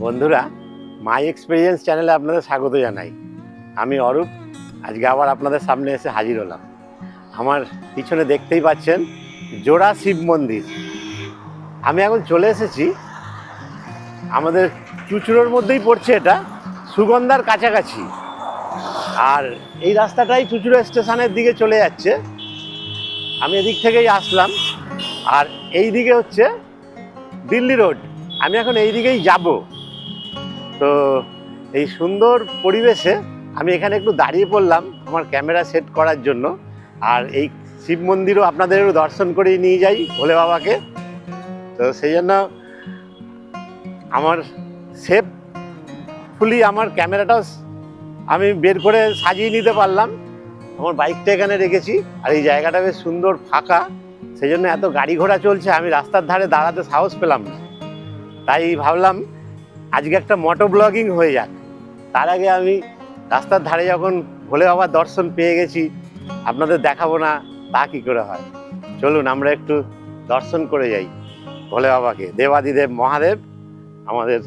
বন্ধুরা মাই এক্সপিরিয়েন্স চ্যানেলে আপনাদের স্বাগত জানাই। আমি অরূপ, আজকে আবার আপনাদের সামনে এসে হাজির হলাম। আমার পিছনে দেখতেই পাচ্ছেন জোড়া শিব মন্দির। আমি এখন চলে এসেছি, আমাদের চুচুড়োর মধ্যেই পড়ছে এটা, সুগন্ধার কাছাকাছি। আর এই রাস্তাটাই চুচুড়ো স্টেশনের দিকে চলে যাচ্ছে। আমি এদিক থেকেই আসলাম, আর এই দিকে হচ্ছে দিল্লি রোড। আমি এখন এই দিকেই যাব। তো এই সুন্দর পরিবেশে আমি এখানে একটু দাঁড়িয়ে পড়লাম আমার ক্যামেরা সেট করার জন্য। আর এই শিব মন্দিরও আপনাদের দর্শন করেই নিয়ে যাই ভোলে বাবাকে। তো সেই জন্য আমার সেফ ফুলি আমার ক্যামেরাটাও আমি বের করে সাজিয়ে নিতে পারলাম। আমার বাইকটা এখানে রেখেছি আর এই জায়গাটা বেশ সুন্দর ফাঁকা। সেই জন্য এত গাড়ি ঘোড়া চলছে, আমি রাস্তার ধারে দাঁড়াতে সাহস পেলাম তাই ভাবলাম আজকে একটা মোটো ব্লগিং হয়ে যাক। তার আগে আমি রাস্তার ধারে যখন ভোলে বাবার দর্শন পেয়ে গেছি, আপনাদের দেখাবো না, তা কি করে হয়? চলুন, আমরা একটু দর্শন করে যাই ভোলে বাবাকে। দেবাদিদেব মহাদেব, আমাদের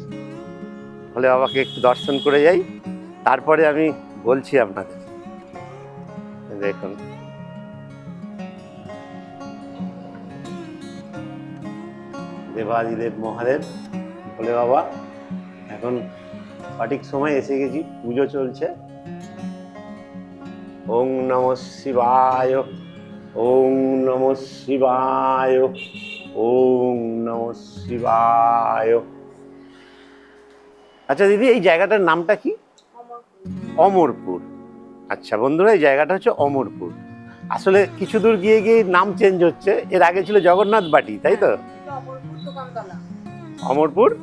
ভোলে বাবাকে একটু দর্শন করে যাই। তারপরে আমি বলছি আপনাদের। দেখুন। দেবাদিদেব মহাদেব, ভোলে বাবা। এখন সঠিক সময় এসে গেছি, পুজো চলছে। ওং নম শিবায় ওং নম শিবায় ওং নম শিবায়। আচ্ছা দিদি, এই জায়গাটার নামটা কি? অমরপুর। আচ্ছা বন্ধুরা, এই জায়গাটা হচ্ছে অমরপুর। আসলে কিছু দূর গিয়ে গিয়ে নাম চেঞ্জ হচ্ছে। এর আগে ছিল জগন্নাথ বাটি তাই তো? দোকানতলা অমরপুর?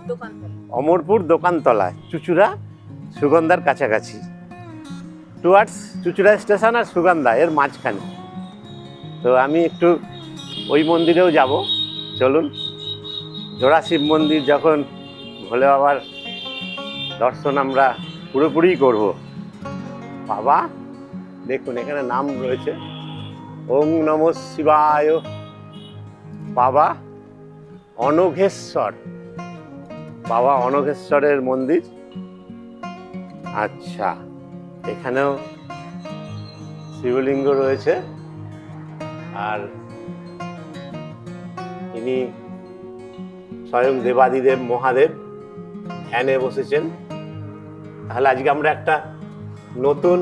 অমরপুর দোকানতলায় চুচুড়া সুগন্ধার কাছাকাছি। টুয়ার্ডস চুচুড়া স্টেশন আর সুগন্ধা এর মাঝখানে। তো আমি একটু ওই মন্দিরেও যাব। চলুন জোড়া শিব মন্দির যখন ভোলে বাবার দর্শন আমরা পুরোপুরি করব। বাবা দেখুন এখানে নাম রয়েছে। ওং নম শিবায়। বাবা অনঘেশ্বর। বাবা অনঘেশ্বরের মন্দির। আচ্ছা এখানেও শিবলিঙ্গ রয়েছে। আর ইনি স্বয়ং দেবাদিদেব মহাদেব ধ্যানে বসেছেন। তাহলে আজকে আমরা একটা নতুন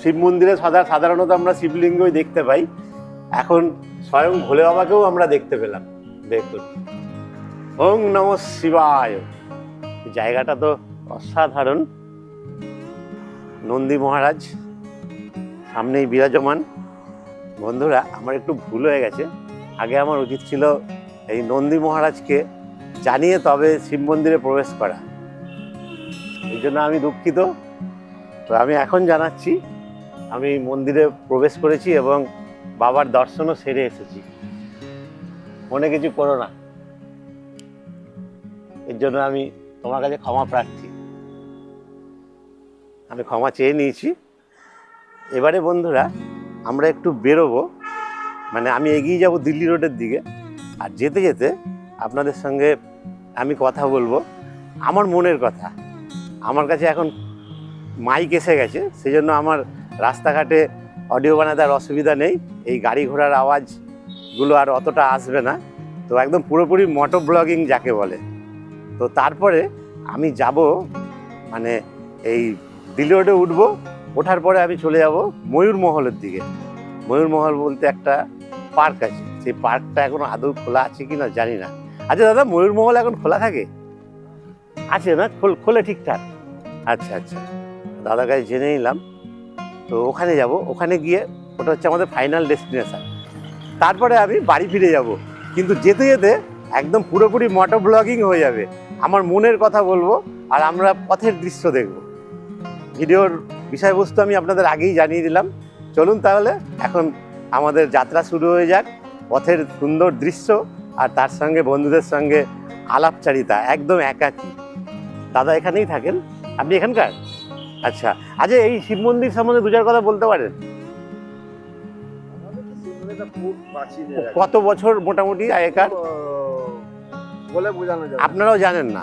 শিব মন্দিরে সাধারণত আমরা শিবলিঙ্গই দেখতে পাই। এখন স্বয়ং ভোলে বাবাকেও আমরা দেখতে পেলাম। দেখুন। ওং নম শিবায়। জায়গাটা তো অসাধারণ। নন্দী মহারাজ, সামনেই বিরাজমান। বন্ধুরা, আমার একটু ভুল হয়ে গেছে। আগে আমার উচিত ছিল এই নন্দী মহারাজকে জানিয়ে তবে শিব মন্দিরে প্রবেশ করা। এই জন্য আমি দুঃখিত। তো আমি এখন জানাচ্ছি, আমি মন্দিরে প্রবেশ করেছি এবং বাবার দর্শনও সেরে এসেছি। মনে কিছু করো না। এর জন্য আমি তোমার কাছে ক্ষমা প্রার্থী। আমি ক্ষমা চেয়ে নিয়েছি। এবারে বন্ধুরা, আমরা একটু বেরোবো। মানে আমি এগিয়ে যাব দিল্লি রোডের দিকে। আর যেতে যেতে আপনাদের সঙ্গে আমি কথা বলব। আমার মনের কথা। আমার কাছে এখন মাইক এসে গেছে। সেই জন্য আমার রাস্তাঘাটে অডিও বানাতে অসুবিধা নেই। এই গাড়ি ঘোড়ার আওয়াজগুলো আর অতটা আসবে না। তো একদম পুরোপুরি মোটো ব্লগিং যাকে বলে। তো তারপরে আমি যাব মানে এই দিল্লি রোডে উঠবো, ওঠার পরে আমি চলে যাব ময়ূরমহলের দিকে। ময়ূরমহল বলতে একটা পার্ক আছে, সেই পার্কটা এখন আদৌ খোলা আছে কি না জানি না। আচ্ছা দাদা ময়ূরমহল এখন খোলা থাকে? আছে না? খোল- খোলে ঠিকঠাক। আচ্ছা আচ্ছা। দাদার কাছে জেনে নিলাম। তো ওখানে যাব। ওখানে গিয়ে ওটা হচ্ছে আমাদের ফাইনাল ডেস্টিনেশন তারপরে আমি বাড়ি ফিরে যাব। কিন্তু যেতে যেতে একদম পুরোপুরি মোটো ব্লগিং হয়ে যাবে। আমার মনের কথা বলব আর আমরা পথের দৃশ্য দেখব। ভিডিওর বিষয়বস্তু আমি আপনাদের আগেই জানিয়ে দিলাম। চলুন তাহলে এখন আমাদের যাত্রা শুরু হয়ে যাক পথের সুন্দর দৃশ্য আর তার সঙ্গে বন্ধুদের সঙ্গে আলাপচারিতা একদম একাকী। দাদা এখানেই থাকেন? আপনি এখানকার? আচ্ছা আচ্ছা এই শিব মন্দির সম্বন্ধে দুজার কথা বলতে পারেন। কত বছর মোটামুটি আগেকার? বলে বোঝানো যাবে আপনারাও জানেন না।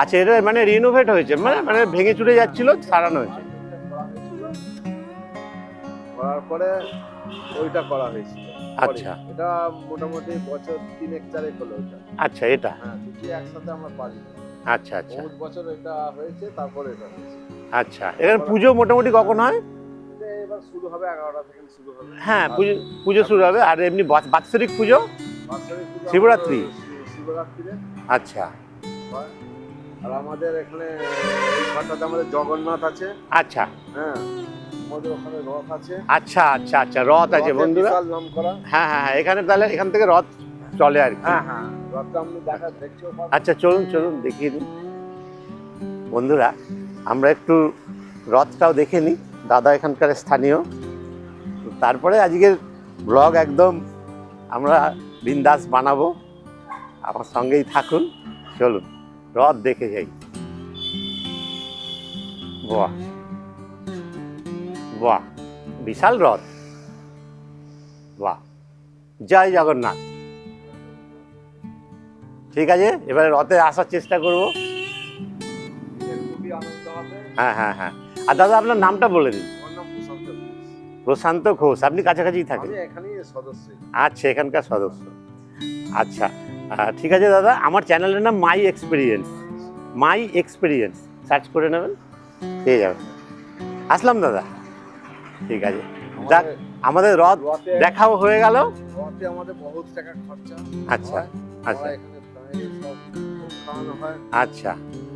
আচ্ছা এটা মানে রিনোভেট হয়েছে মানে মানে ভেঙে চুরে যাচ্ছিল সারানো হয়েছে। করার পরে ওইটা করা হয়েছিল আচ্ছা। এটা মোটামুটি বছর তিনেক চারেক হলো ওইটা। আচ্ছা এটা? হ্যাঁ দুটি একসাথে আমরা পারি আচ্ছা আচ্ছা। বহুত বছর এটা হয়েছে তারপরে এটা হয়েছে। আচ্ছা এখানে পুজো মোটামুটি কখন হয়? এবার শুরু হবে এগারোটা থেকে শুরু হবে। হ্যাঁ আর পুজো পুজো শুরু হবে আর এমনি বাৎসরিক পুজো? শিবরাত্রি? আচ্ছা। আর আমাদের এখানে এই ঘরটাতে আমাদের জগন্নাথ আছে। আচ্ছা। হ্যাঁ আমাদের ওখানে রথ আছে। আচ্ছা আচ্ছা আচ্ছা রথ আছে বন্ধুরা। নাম করা। হ্যাঁ হ্যাঁ হ্যাঁ এখানে তাহলে এখান থেকে রথ চলে আর কি। হ্যাঁ হ্যাঁ রথটা আপনি দেখা দেখছ আচ্ছা চলুন চলুন দেখিয়ে দিন বন্ধুরা আমরা একটু রথটাও দেখে নিই। দাদা এখানকার স্থানীয়। তারপরে আজকের ব্লগ একদম আমরা বিন্দাস বানাবো। আমার সঙ্গেই থাকুন চলুন রথ দেখে যাই। বাহ বাহ বিশাল রথ। বাহ জয় জগন্নাথ। ঠিক আছে এবারে রথে আসার চেষ্টা করব। হ্যাঁ হ্যাঁ হ্যাঁ। আর দাদা আপনার নামটা বলে দিন। প্রশান্ত ঘোষ। আপনি কাছাকাছি থাকেন? আচ্ছা এখানকার সদস্য। আচ্ছা ঠিক আছে দাদা আমার চ্যানেলের নাম my experience my experience search করে নেবেন পেয়ে যাবেন। আসলাম দাদা। ঠিক আছে। যাক আমাদের রথ দেখাও হয়ে গেল। আমাদের বহুত টাকা খরচা। আচ্ছা আচ্ছা। আচ্ছা।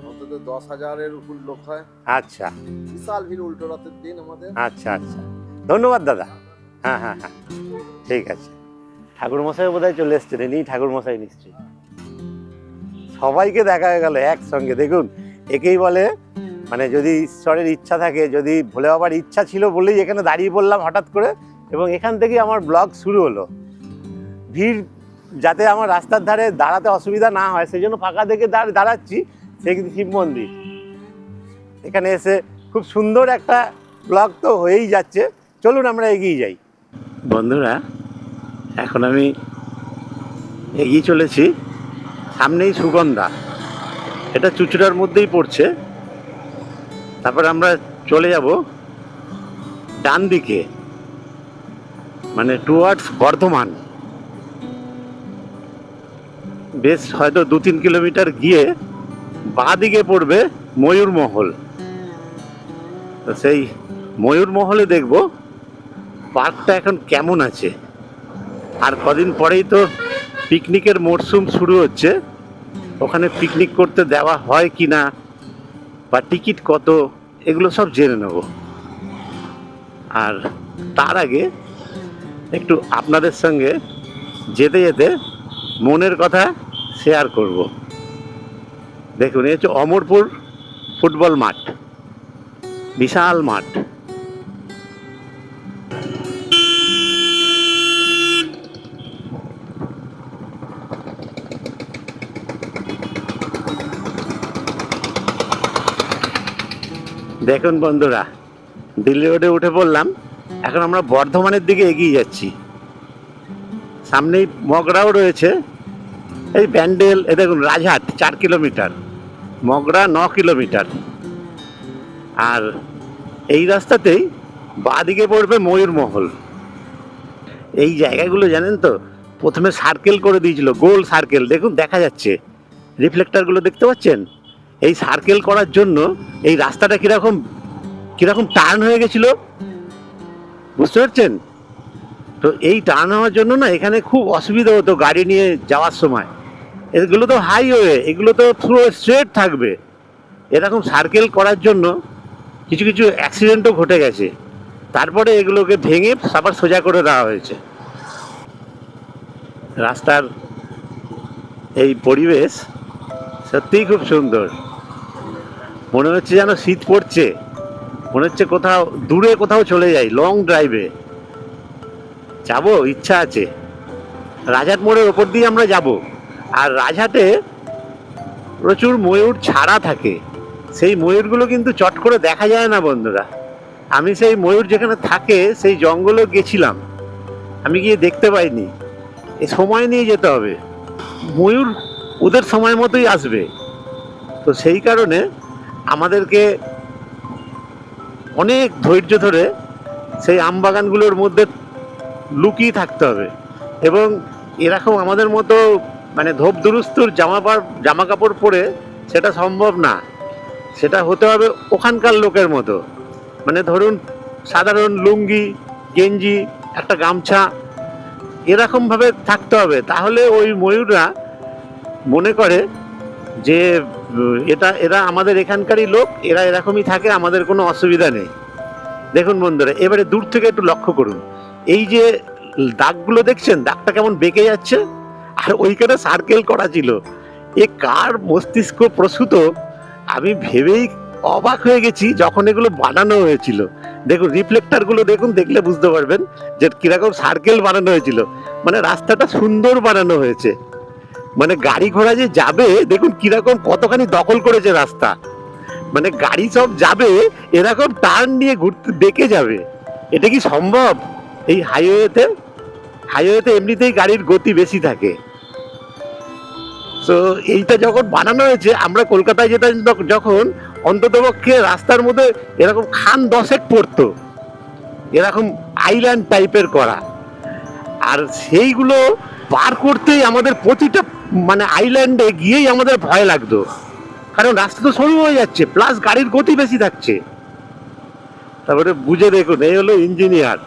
অন্তত দশ হাজারের উপর লোক হয়। আচ্ছা। বিশাল ভিড় উল্টো রথের দিন আমাদের। আচ্ছা আচ্ছা। ধন্যবাদ দাদা। হ্যাঁ হ্যাঁ হ্যাঁ। ঠিক আছে। ঠাকুরমশাই বোধ হয় চলে এসছেন, ইনি ঠাকুরমশাই নিশ্চয়ই। সবাইকে দেখা গেল একসঙ্গে। দেখুন, একেই বলে মানে যদি ঈশ্বরের ইচ্ছা থাকে, যদি ভোলে বাবার ইচ্ছা ছিল বলেই এখানে দাঁড়িয়ে পড়লাম হঠাৎ করে, এবং এখান থেকেই আমার ব্লগ শুরু হলো। ভিড় যাতে আমার রাস্তার ধারে দাঁড়াতে অসুবিধা না হয় সেই জন্য ফাঁকা দেখে দাঁড়- দাঁড়াচ্ছি, সে কিন্তু শিব মন্দির। এখানে এসে খুব সুন্দর একটা ব্লগ তো হয়েই যাচ্ছে। চলুন আমরা এগিয়ে যাই। বন্ধুরা এখন আমি এগিয়ে চলেছি। সামনেই সুগন্ধা। এটা চুচুড়ার মধ্যেই পড়ছে। তারপর আমরা চলে যাব ডান দিকে মানে টুয়ার্ডস বর্ধমান। বেশ হয়তো দু তিন কিলোমিটার গিয়ে বাঁ দিকে পড়বে ময়ূরমহল তো সেই ময়ূরমহলে দেখব, পার্কটা এখন কেমন আছে। আর কদিন পরেই তো পিকনিকের মরশুম শুরু হচ্ছে। ওখানে পিকনিক করতে দেওয়া হয় কি না বা টিকিট কত, এগুলো সব জেনে নেব। আর তার আগে একটু আপনাদের সঙ্গে যেতে যেতে মনের কথা শেয়ার করব। দেখুন, এই হচ্ছে অমরপুর ফুটবল মাঠ, বিশাল মাঠ। দেখুন বন্ধুরা, দিল্লি রোডে উঠে পড়লাম, এখন আমরা বর্ধমানের দিকে এগিয়ে যাচ্ছি। সামনেই মগরাও রয়েছে, এই ব্যান্ডেল, এ দেখুন, রাজহাট, চার কিলোমিটার, মগরা ন কিলোমিটার। আর এই রাস্তাতেই বাঁদিকে পড়বে ময়ূরমহল এই জায়গাগুলো জানেন তো, প্রথমে সার্কেল করে দিয়েছিল, গোল সার্কেল, দেখুন, দেখা যাচ্ছে। রিফ্লেক্টারগুলো দেখতে পাচ্ছেন? এই সার্কেল করার জন্য এই রাস্তাটা কীরকম কীরকম টার্ন হয়ে গেছিল? বুঝতে পারছেন? তো এই টার্ন হওয়ার জন্য না এখানে খুব অসুবিধা হতো গাড়ি নিয়ে যাওয়ার সময়। এগুলো তো হাইওয়ে এগুলো তো পুরো স্ট্রেট থাকবে। এরকম সার্কেল করার জন্য কিছু কিছু অ্যাক্সিডেন্টও ঘটে গেছে। তারপরে এগুলোকে ভেঙে আবার সোজা করে দেওয়া হয়েছে। রাস্তার এই পরিবেশ সত্যিই খুব সুন্দর। মনে হচ্ছে যেন শীত পড়ছে। মনে হচ্ছে কোথাও, দূরে কোথাও চলে যাই লং ড্রাইভে যাব, ইচ্ছা আছে। রাজহাট মোড়ের ওপর দিয়ে আমরা যাব। আর রাজহাটে প্রচুর ময়ূর ছাড়া থাকে। সেই ময়ূরগুলো কিন্তু চট করে দেখা যায় না, বন্ধুরা। আমি সেই ময়ূর যেখানে থাকে, সেই জঙ্গলে গেছিলাম। আমি গিয়ে দেখতে পাইনি। এ সময় নিয়ে যেতে হবে। ময়ূর ওদের সময় মতোই আসবে। তো সেই কারণে আমাদেরকে অনেক ধৈর্য ধরে সেই আম বাগানগুলোর মধ্যে লুকিয়ে থাকতে হবে। এবং এরকম আমাদের মতো মানে ধোপ দুরুস্তুর জামা জামা কাপড় পরে সেটা সম্ভব না। সেটা হতে হবে ওখানকার লোকের মতো। মানে ধরুন সাধারণ লুঙ্গি, গেঞ্জি, একটা গামছা এরকমভাবে থাকতে হবে। তাহলে ওই ময়ূররা মনে করে যে এটা, এরা আমাদের এখানকারই লোক, এরা এরকমই থাকে, আমাদের কোনো অসুবিধা নেই। দেখুন বন্ধুরা, এবারে দূর থেকে একটু লক্ষ্য করুন। এই যে দাগগুলো দেখছেন, দাগটা কেমন বেঁকে যাচ্ছে? আর ওইখানে সার্কেল করা ছিল। এ কার মস্তিষ্ক প্রসূত? আমি ভেবেই অবাক হয়ে গেছি যখন এগুলো বানানো হয়েছিল। দেখুন রিফ্লেক্টারগুলো দেখুন, দেখলে বুঝতে পারবেন যে কীরকম সার্কেল বানানো হয়েছিল। মানে রাস্তাটা সুন্দর বানানো হয়েছে। মানে গাড়ি ঘোড়া যে যাবে, দেখুন কীরকম কতখানি দখল করেছে রাস্তা। মানে গাড়ি সব যাবে, এরকম টার্ন নিয়ে ঘুরতে বেঁকে যাবে। এটা কি সম্ভব? এই হাইওয়েতে হাইওয়েতে এমনিতেই গাড়ির গতি বেশি থাকে। তো এইটা যখন বানানো হয়েছে, আমরা কলকাতায় যেতাম যখ- যখন অন্ততপক্ষে রাস্তার মধ্যে এরকম খান দশেক পড়তো। এরকম আইল্যান্ড টাইপের করা। আর সেইগুলো পার করতেই আমাদের প্রতিটা মানে আইল্যান্ডে গিয়েই আমাদের ভয় লাগতো। কারণ রাস্তা তো সরু হয়ে যাচ্ছে প্লাস গাড়ির গতি বেশি থাকছে। তারপরে বুঝে দেখুন, এই হলো ইঞ্জিনিয়ার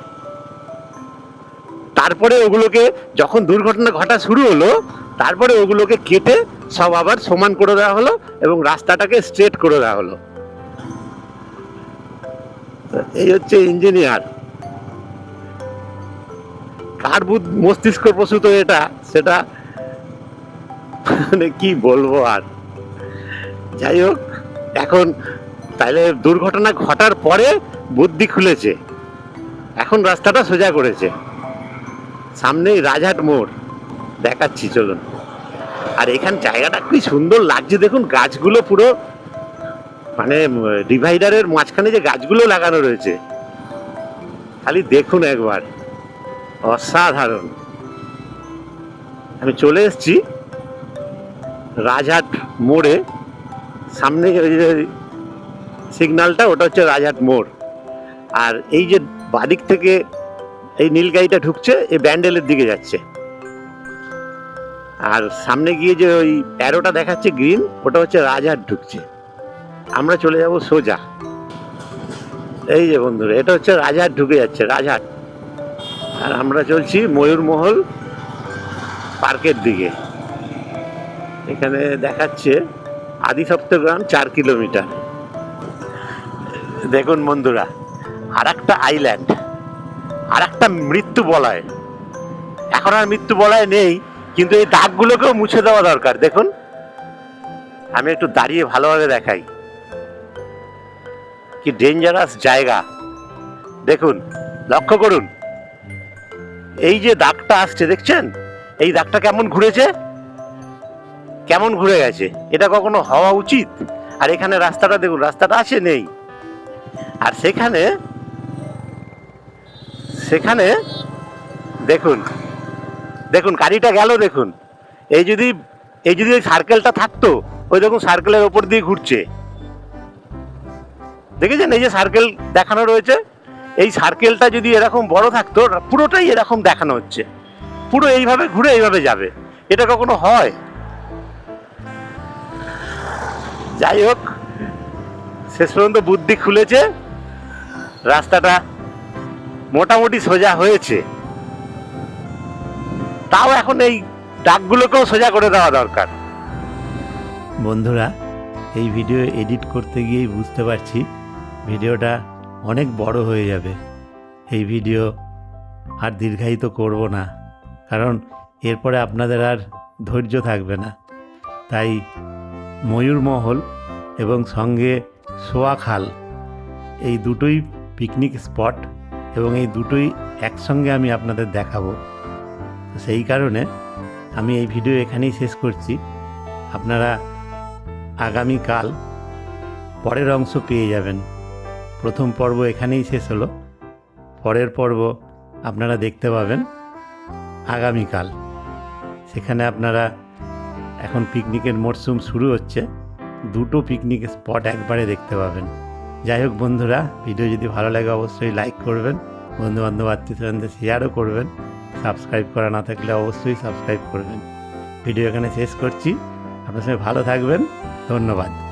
তারপরে ওগুলোকে যখন দুর্ঘটনা ঘটা শুরু হলো, তারপরে ওগুলোকে কেটে সব আবার সমান করে দেওয়া হলো এবং রাস্তাটাকে স্ট্রেট করে দেওয়া হলো। এই হচ্ছে ইঞ্জিনিয়ার কার বুধ মস্তিষ্ক প্রসূত এটা, সেটা মানে কি বলব আর? যাই হোক, এখন তাহলে দুর্ঘটনা ঘটার পরে বুদ্ধি খুলেছে। এখন রাস্তাটা সোজা করেছে। সামনেই রাজহাট মোড়। দেখাচ্ছি, চলুন। আর এখান জায়গাটা কি সুন্দর লাগছে দেখুন, গাছগুলো পুরো মানে ডিভাইডারের মাঝখানে যে গাছগুলো লাগানো রয়েছে। খালি দেখুন একবার। অসাধারণ। আমি চলে এসেছি রাজহাট মোড়ে। সামনে যে সিগন্যালটা, ওটা হচ্ছে রাজহাট মোড়। আর এই যে বাদিক থেকে এই নীল গাড়িটা ঢুকছে, এই ব্যান্ডেলের দিকে যাচ্ছে। আর সামনে গিয়ে যে ওই অ্যারোটা দেখাচ্ছে গ্রিন, ওটা হচ্ছে রাজহাট ঢুকছে। আমরা চলে যাব সোজা। এই যে বন্ধুরা, এটা হচ্ছে রাজহাট ঢুকে যাচ্ছে, রাজহাট। আর আমরা চলছি ময়ূরমহল পার্কের দিকে। এখানে দেখাচ্ছে আদি সপ্তগ্রাম চার কিলোমিটার। দেখুন বন্ধুরা আর একটা আইল্যান্ড আর একটা মৃত্যু বলয়। এখন আর মৃত্যু বলয় নেই, কিন্তু এই দাগগুলোকেও মুছে দেওয়া দরকার। দেখুন, আমি একটু দাঁড়িয়ে ভালোভাবে দেখাই। কি ডেঞ্জারাস জায়গা। দেখুন, লক্ষ্য করুন। এই যে দাগটা আসছে, দেখছেন? এই দাগটা কেমন ঘুরেছে? কেমন ঘুরে গেছে? এটা কখনো হওয়া উচিত? আর এখানে রাস্তাটা দেখুন, রাস্তাটা আছে নেই। আর সেখানে সেখানে, দেখুন দেখুন, গাড়িটা গেল, দেখুন। এই যদি এই যদি ওই সার্কেলটা থাকতো, ওই দেখুন সার্কেলের ওপর দিয়ে ঘুরছে। দেখেছেন? এই যে সার্কেল দেখানো রয়েছে? এই সার্কেলটা যদি এরকম বড় থাকতো, পুরোটাই এরকম দেখানো হচ্ছে। পুরো এইভাবে ঘুরে এইভাবে যাবে। এটা কখনো হয়? যাই হোক, শেষ পর্যন্ত বুদ্ধি খুলেছে। রাস্তাটা মোটামুটি সোজা হয়েছে। তাও এখন এই দাগগুলোকেও সোজা করে দেওয়া দরকার। বন্ধুরা, এই ভিডিও এডিট করতে গিয়েই বুঝতে পারছি। ভিডিওটা অনেক বড় হয়ে যাবে। এই ভিডিও আর দীর্ঘায়িত করব না, কারণ এরপরে আপনাদের আর ধৈর্য থাকবে না। তাই ময়ূরমহল এবং সঙ্গে সোয়াখাল এই দুটোই পিকনিক স্পট এবং এই দুটোই একসঙ্গে আমি আপনাদের দেখাবো। সেই কারণে আমি এই ভিডিও এখানেই শেষ করছি। আপনারা আগামীকাল পরের অংশ পেয়ে যাবেন। প্রথম পর্ব এখানেই শেষ হলো। পরের পর্ব আপনারা দেখতে পাবেন আগামীকাল। সেখানে আপনারা এখন পিকনিকের মরশুম শুরু হচ্ছে। দুটো পিকনিক স্পট একবারে দেখতে পাবেন। যাই হোক বন্ধুরা, ভিডিও যদি ভালো লাগে অবশ্যই লাইক করবেন। বন্ধু বান্ধব আত্মীয় স্বজনদের শেয়ারও করবেন। সাবস্ক্রাইব করা না থাকলে অবশ্যই সাবস্ক্রাইব করবেন। ভিডিও এখানে শেষ করছি। আপনার সঙ্গে ভালো থাকবেন। ধন্যবাদ।